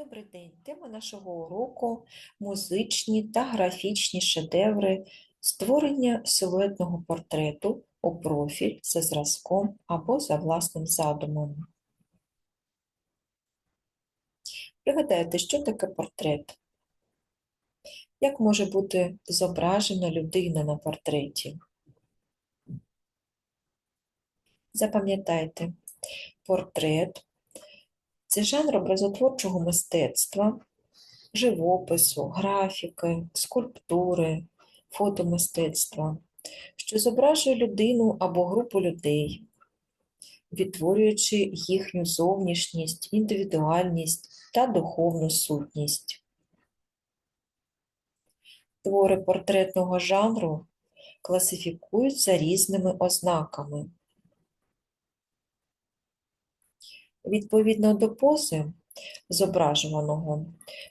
Добрий день. Тема нашого уроку музичні та графічні шедеври створення силуетного портрету у профіль за зразком або за власним задумом. Пригадайте, що таке портрет? Як може бути зображена людина на портреті? Запам'ятайте, портрет це жанр образотворчого мистецтва, живопису, графіки, скульптури, фотомистецтва, що зображує людину або групу людей, відтворюючи їхню зовнішність, індивідуальність та духовну сутність. Твори портретного жанру класифікують за різними ознаками. Відповідно до пози зображуваного,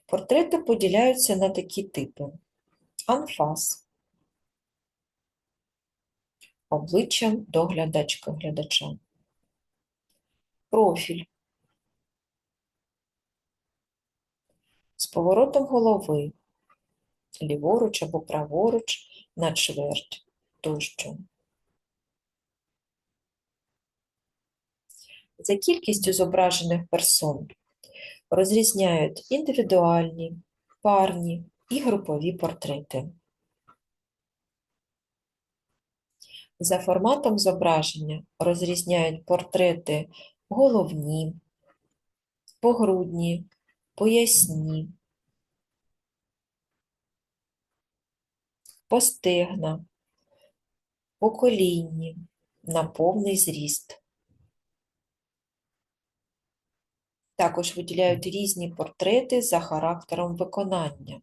портрети поділяються на такі типи: анфас, обличчям до глядачка глядача, профіль. З поворотом голови, ліворуч або праворуч на чверть тощо. За кількістю зображених персон розрізняють індивідуальні, парні і групові портрети. За форматом зображення розрізняють портрети головні, погрудні, поясні, постегна, поколінні, на повний зріст. Також виділяють різні портрети за характером виконання.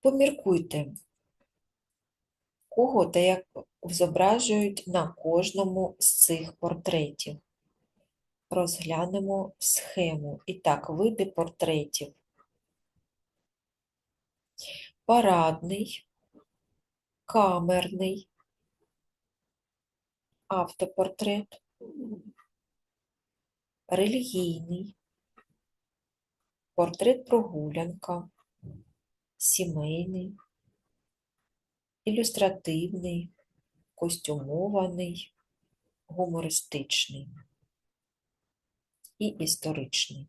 Поміркуйте, кого та як зображують на кожному з цих портретів. Розглянемо схему. І так, види портретів. Парадний, камерний, автопортрет, релігійний, портрет прогулянка, сімейний, ілюстративний, костюмований, гумористичний і історичний.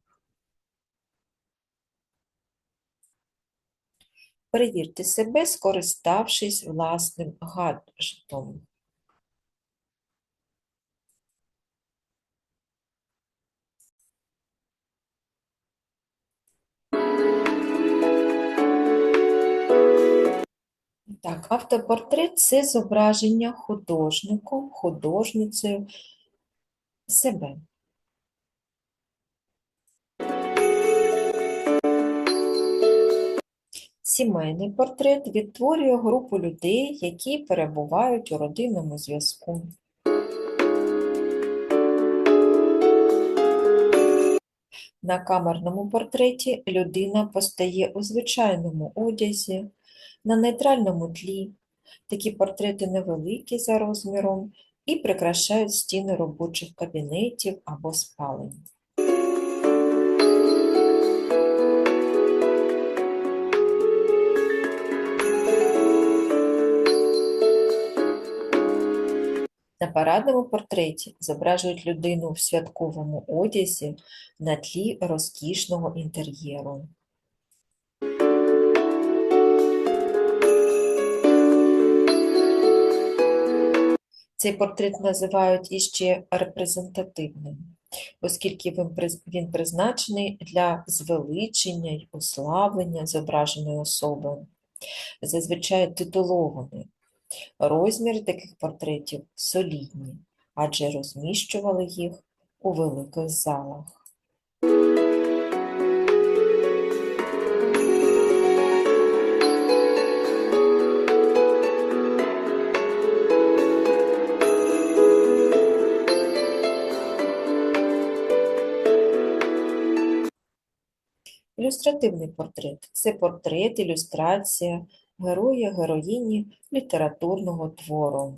Перевірте себе, скориставшись власним гаджетом. Так, автопортрет це зображення художником, художницею себе. Сімейний портрет відтворює групу людей, які перебувають у родинному зв'язку. На камерному портреті людина постає у звичайному одязі, на нейтральному тлі. Такі портрети невеликі за розміром і прикрашають стіни робочих кабінетів або спалень. На парадному портреті зображують людину в святковому одязі на тлі розкішного інтер'єру. Цей портрет називають іще репрезентативним, оскільки він призначений для звеличення й уславлення зображеної особи, зазвичай титулований. Розміри таких портретів солідні, адже розміщували їх у великих залах. ілюстративний портрет це портрет, ілюстрація героя, героїні літературного твору.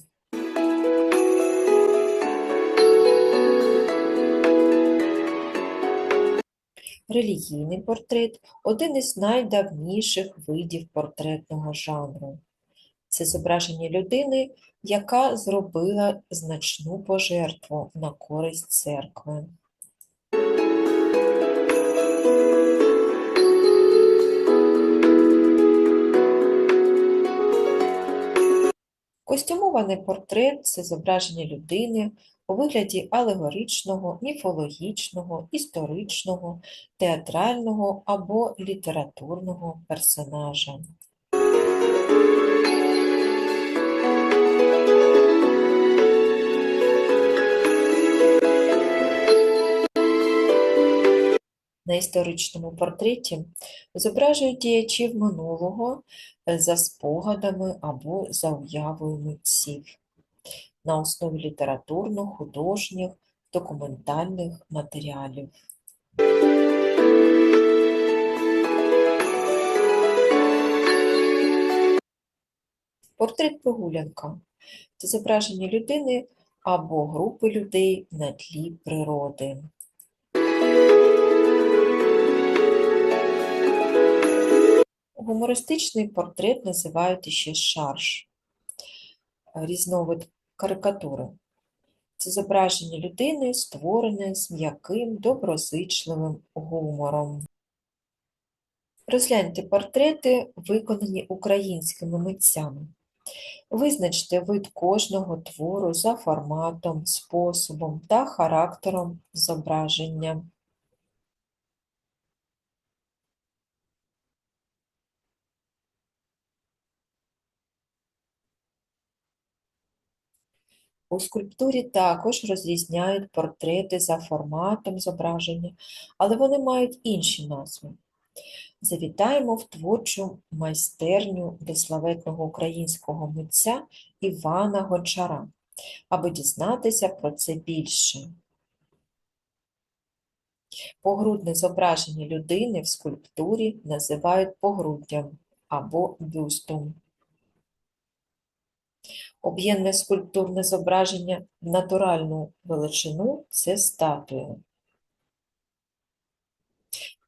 Релігійний портрет один із найдавніших видів портретного жанру. Це зображення людини, яка зробила значну пожертву на користь церкви. Костюмований портрет це зображення людини у вигляді алегоричного, міфологічного, історичного, театрального або літературного персонажа. На історичному портреті зображують діячів минулого е, за спогадами або за уявою митців на основі літературно-художніх, документальних матеріалів. Портрет прогулянка це зображення людини або групи людей на тлі природи. Гумористичний портрет називають іще шарж, різновид карикатури. Це зображення людини, створене з м'яким, доброзичливим гумором. Розгляньте портрети, виконані українськими митцями. Визначте вид кожного твору за форматом, способом та характером зображення. У скульптурі також розрізняють портрети за форматом зображення, але вони мають інші назви. Завітаємо в творчу майстерню дославетного українського митця Івана Гончара, аби дізнатися про це більше. Погрудне зображення людини в скульптурі називають погруддям або бюстом. Об'ємне скульптурне зображення в натуральну величину це статуя.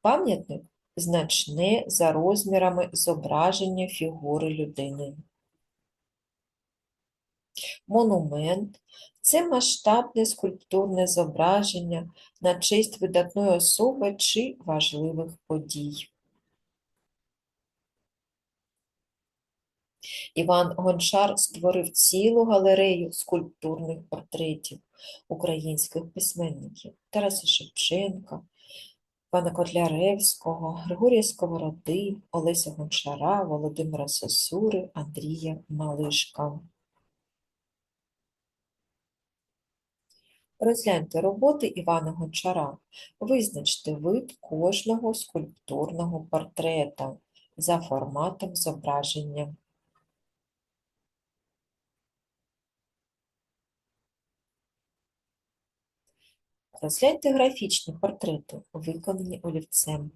Пам'ятник значне за розмірами зображення фігури людини. Монумент це масштабне скульптурне зображення на честь видатної особи чи важливих подій. Іван Гончар створив цілу галерею скульптурних портретів українських письменників Тараса Шевченка, пана Котляревського, Григорія Сковороди, Олеся Гончара, Володимира Сосури, Андрія Малишка. Розгляньте роботи Івана Гончара. Визначте вид кожного скульптурного портрета за форматом зображення. Розгляньте графічні портрети, виконані олівцем,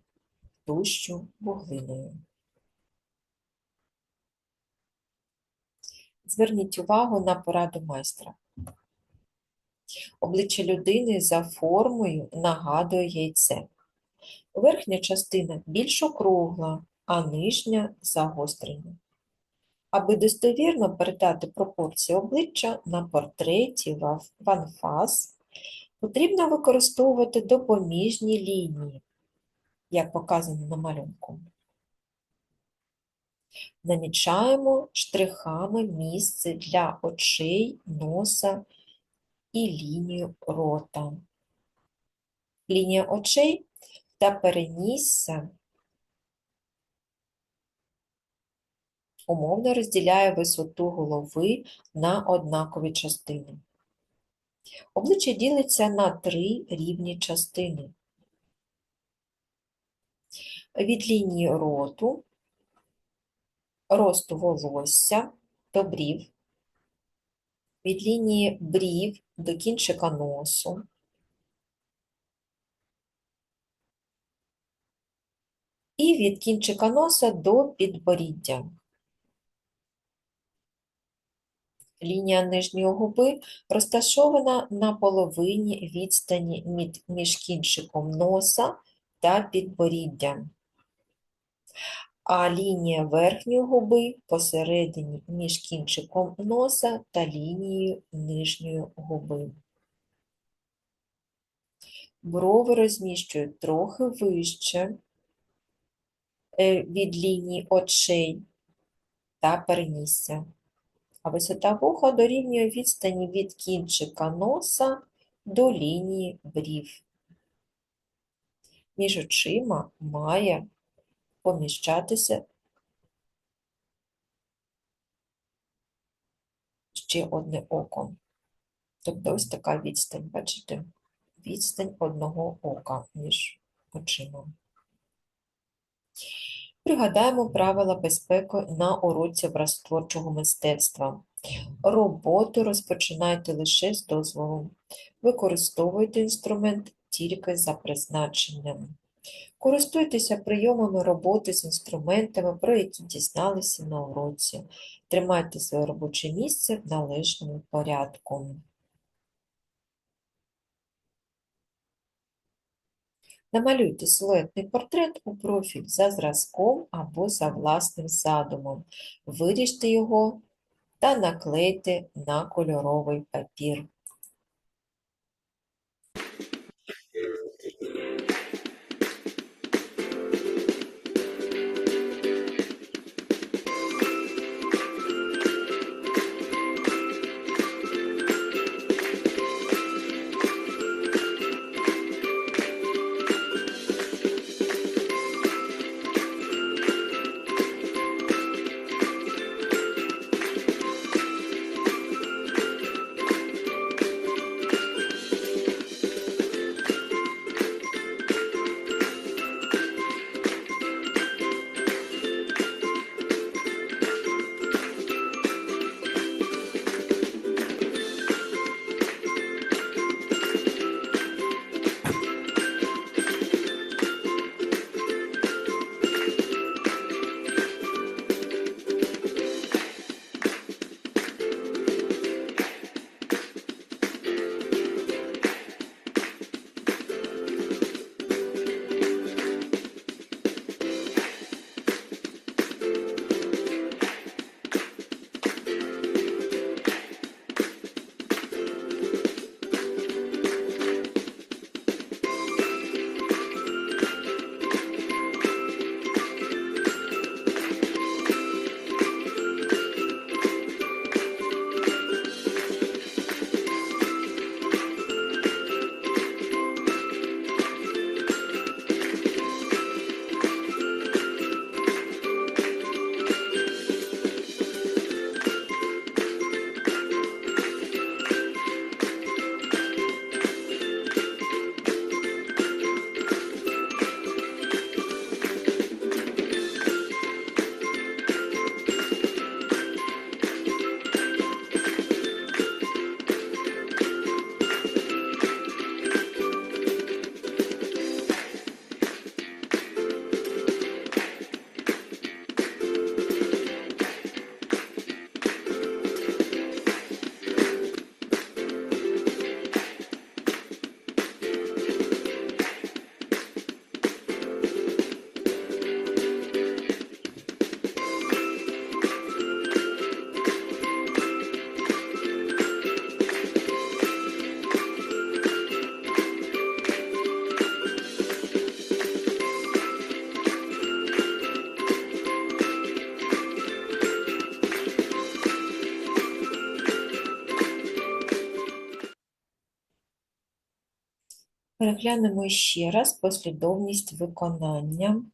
тущу вуглиною. Зверніть увагу на пораду майстра. Обличчя людини за формою нагадує яйце. Верхня частина більш округла, а нижня загострена. Аби достовірно передати пропорції обличчя на портреті в анфас, потрібно використовувати допоміжні лінії, як показано на малюнку. Намічаємо штрихами місце для очей, носа і лінію рота. Лінія очей та перенісся умовно розділяє висоту голови на однакові частини. Обличчя ділиться на три рівні частини. Від лінії роту, росту волосся до брів, від лінії брів до кінчика носу, і від кінчика носа до підборіддя. Лінія нижньої губи розташована на половині відстані між кінчиком носа та підборіддя. А лінія верхньої губи посередині між кінчиком носа та лінією нижньої губи. Брови розміщують трохи вище е, від лінії очей та перенісся. А висота вуха дорівнює відстані від кінчика носа до лінії брів. Між очима має поміщатися ще одне око. Тобто ось така відстань, бачите? Відстань одного ока між очима. Пригадаємо правила безпеки на уроці образотворчого мистецтва. Роботу розпочинайте лише з дозволу. Використовуйте інструмент тільки за призначенням. Користуйтеся прийомами роботи з інструментами, про які дізналися на уроці. Тримайте своє робоче місце в належному порядку. Намалюйте силуетний портрет у профіль за зразком або за власним задумом. Виріжте його та наклейте на кольоровий папір. Переглянемо ще раз послідовність виконання.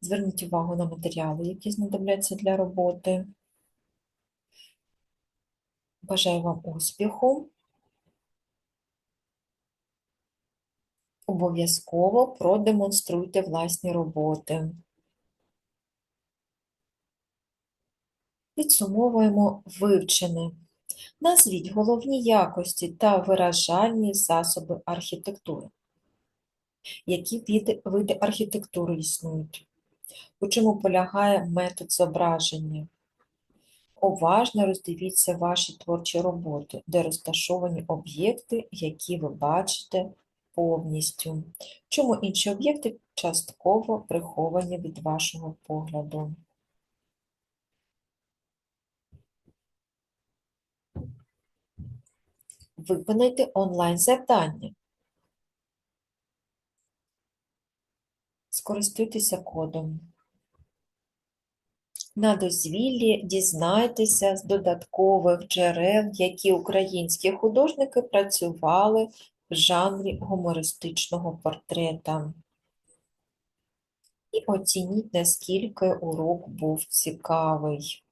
Зверніть увагу на матеріали, які знадобляться для роботи. Бажаю вам успіху. Обов'язково продемонструйте власні роботи. Підсумовуємо вивчене. Назвіть головні якості та виражальні засоби архітектури. Які види, архітектури існують? У чому полягає метод зображення? Уважно роздивіться ваші творчі роботи, де розташовані об'єкти, які ви бачите повністю. Чому інші об'єкти частково приховані від вашого погляду? Виконайте онлайн-завдання. Скористуйтеся кодом. На дозвіллі дізнайтеся з додаткових джерел, які українські художники працювали в жанрі гумористичного портрета. І оцініть, наскільки урок був цікавий.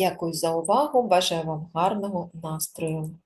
Дякую за увагу. Бажаю вам гарного настрою.